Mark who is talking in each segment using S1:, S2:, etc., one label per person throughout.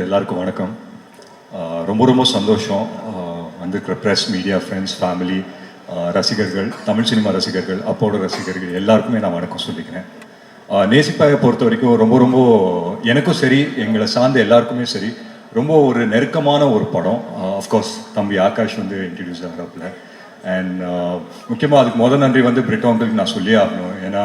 S1: எல்லாருக்கும் வணக்கம். ரொம்ப ரொம்ப சந்தோஷம் வந்திருக்கிற ப்ரெஸ் மீடியா ஃப்ரெண்ட்ஸ் ஃபேமிலி ரசிகர்கள் தமிழ் சினிமா ரசிகர்கள் அப்போட ரசிகர்கள் எல்லாருக்குமே நான் வணக்கம் சொல்லிக்கிறேன். நேசிப்பாயை பொறுத்த வரைக்கும் ரொம்ப ரொம்ப எனக்கும் சரி எங்களை சார்ந்த எல்லாருக்குமே சரி ரொம்ப ஒரு நெருக்கமான ஒரு படம். அஃப்கோர்ஸ் தம்பி ஆகாஷ் வந்து இன்ட்ரடியூஸ் ஆகிறப்பில். அண்ட் முக்கியமாக அதுக்கு முதல் நன்றி வந்து பிரிட்டோங்களுக்கு நான் சொல்லியே ஆகணும். ஏன்னா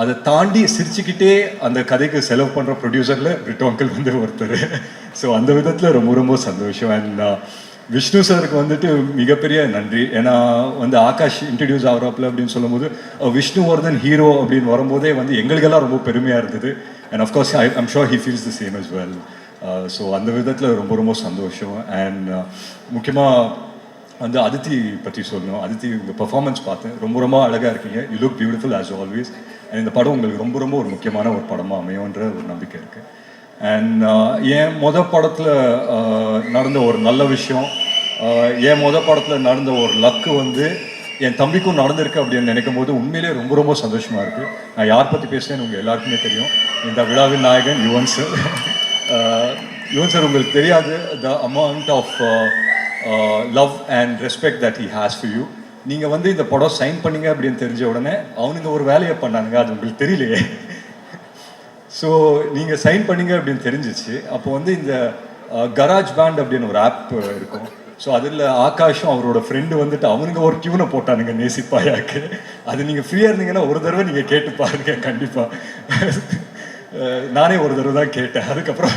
S1: அதை தாண்டி சிரிச்சுக்கிட்டே அந்த கதைக்கு செலவு பண்ணுற ப்ரொடியூசரில் பிரிட்டோ அங்கிள் வந்து ஒருத்தர். ஸோ அந்த விதத்தில் ரொம்ப ரொம்ப சந்தோஷம். அண்ட் uh, விஷ்ணு சாருக்கு வந்துட்டு மிகப்பெரிய நன்றி. ஏன்னா வந்து ஆகாஷ் இன்ட்ரடியூஸ் ஆகிறாப்புல அப்படின்னு சொல்லும்போது விஷ்ணு விஷ்ணுவர்தன் ஹீரோ அப்படின்னு வரும்போதே வந்து எங்களுக்கெல்லாம் ரொம்ப பெருமையாக இருந்தது. And of course I I'm sure he feels the same as well so uh, அந்த விதத்தில் ரொம்ப ரொம்ப சந்தோஷம். அண்ட் uh, முக்கியமாக வந்து அதித்தி பற்றி சொல்லணும். அதித்தி உங்கள் பெர்ஃபார்மன்ஸ் பார்த்தேன். ரொம்ப ரொம்ப அழகாக இருக்கீங்க. You look beautiful as always இந்த படம் உங்களுக்கு ரொம்ப ரொம்ப ஒரு முக்கியமான ஒரு படமாக அமையும்ன்ற ஒரு நம்பிக்கை இருக்குது அண்ட் uh, என் மொத படத்தில் uh, நடந்த ஒரு நல்ல விஷயம் uh, என் மொத படத்தில் நடந்த ஒரு லக்கு வந்து என் தம்பிக்கும் நடந்திருக்கு அப்படின்னு நினைக்கும் போது உண்மையிலேயே ரொம்ப ரொம்ப சந்தோஷமாக இருக்குது நான் யார் பற்றி பேசுகிறேன்னு உங்கள் எல்லாருக்குமே தெரியும். இந்த விழாவின் நாயகன் யுவன் சார் யுவன் சார் உங்களுக்கு தெரியாது. The amount of love and respect that he has for you நீங்கள் வந்து இந்த படம் சைன் பண்ணீங்க அப்படின்னு தெரிஞ்ச உடனே அவனுங்க ஒரு வேலையை பண்ணானுங்க. அது உங்களுக்கு தெரியலையே. ஸோ நீங்கள் சைன் பண்ணீங்க அப்படின்னு தெரிஞ்சிச்சு. அப்போ வந்து இந்த கராஜ் பேண்ட் அப்படின்னு ஒரு ஆப் இருக்கும். ஸோ அதில் ஆகாஷும் அவரோட ஃப்ரெண்டு வந்துட்டு அவனுங்க ஒரு டியூனை போட்டானுங்க நேசிப்பாயாக்கு. அது நீங்கள் ஃப்ரீயாக இருந்தீங்கன்னா ஒரு தடவை நீங்கள் கேட்டு பாருங்க கண்டிப்பாக நானே ஒரு தடவை தான் கேட்டேன். அதுக்கப்புறம்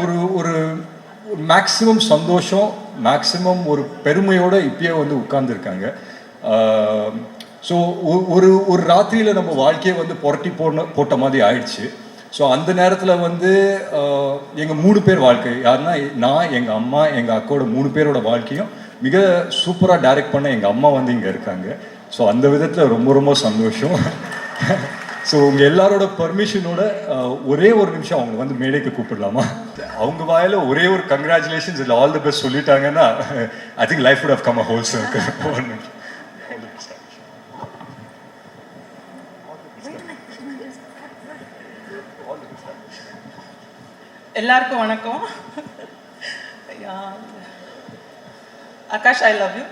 S1: ஒரு ஒரு மேக்ஸிமம் சந்தோஷம் மேக்ஸிமம் ஒரு பெருமையோடு இப்பயே வந்து உட்கார்ந்துருக்காங்க. ஸோ ஒரு ஒரு ராத்திரியில் நம்ம வாழ்க்கையை வந்து புரட்டி போன போட்ட மாதிரி ஆயிடுச்சு. ஸோ அந்த நேரத்தில் வந்து எங்கள் மூணு பேர் வாழ்க்கை யாருன்னா நான் எங்கள் அம்மா எங்கள் அக்காவோட மூணு பேரோட வாழ்க்கையும் மிக சூப்பராக டைரக்ட் பண்ண எங்கள் அம்மா வந்து இங்கே இருக்காங்க. ஸோ அந்த விதத்தில் ரொம்ப ரொம்ப சந்தோஷம். ஸோ உங்கள் எல்லாரோட பர்மிஷனோட ஒரே ஒரு நிமிஷம் அவங்க வந்து மேடைக்கு கூப்பிடலாமா? அவங்க வாயில் ஒரே ஒரு கங்க்ராச்சுலேஷன்ஸ் இல்லை ஆல் தி பெஸ்ட் சொல்லிட்டாங்கன்னா I think life would have come a whole circle.
S2: எல்லாருக்கும் வணக்கம். Akash I love you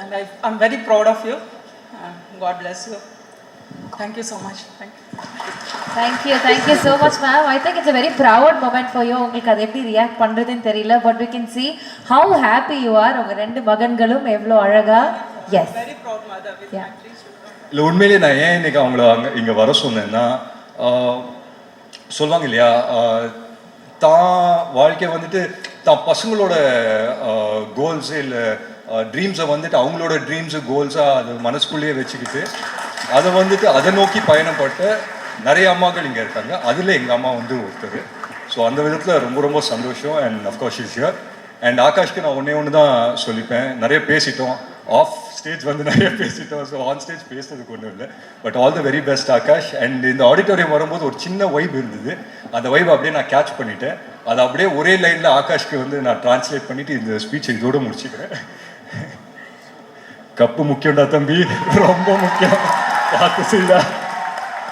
S2: and I I'm very proud of you God bless you thank you so much thank you
S3: Thank you, thank you. So much, ma'am. I think it's a very proud moment for you. உங்களுக்கு அது எப்படி react பண்றதுன்னு தெரியல but we can see how happy you are. உங்க ரெண்டு மகன்களும் எவ்வளோ அழகா எஸ்
S1: இல்லை உண்மையிலேயே நான் ஏன் இன்னைக்கு அவங்கள அங்கே இங்கே வர சொன்னேன்னா சொல்லுவாங்க இல்லையா? தான் வாழ்க்கை வந்துட்டு தான் பசங்களோட கோல்ஸு இல்லை ட்ரீம்ஸை வந்துட்டு அவங்களோட ட்ரீம்ஸு கோல்ஸாக அது மனசுக்குள்ளேயே வச்சுக்கிட்டு அதை வந்துட்டு அதை நோக்கி பயணப்பட்ட நிறைய அம்மாக்கள் இங்கே இருக்காங்க. அதில் எங்கள் அம்மா வந்து ஒருத்தர். ஸோ அந்த விதத்தில் ரொம்ப ரொம்ப சந்தோஷம். And of course is here and ஆகாஷ்க்கு நான் ஒன்றே ஒன்று தான் சொல்லிப்பேன். நிறைய பேசிட்டோம். ஆஃப் ஸ்டேஜ் வந்து நிறைய பேசிட்டோம். ஸோ ஆன் ஸ்டேஜ் பேசுறதுக்கு ஒன்றும் இல்லை. But all the very best Akash. And இந்த ஆடிட்டோரியம் வரும்போது ஒரு சின்ன வைப் இருந்தது. அந்த வைப் அப்படியே நான் கேட்ச் பண்ணிட்டேன். அது அப்படியே ஒரே லைனில் ஆகாஷ்க்கு வந்து நான் டிரான்ஸ்லேட் பண்ணிட்டு இந்த ஸ்பீச் இதோட முடிச்சுக்கிறேன். கப்பு முக்கியம்டா தம்பி. ரொம்ப முக்கியம். 아, 고맙습니다.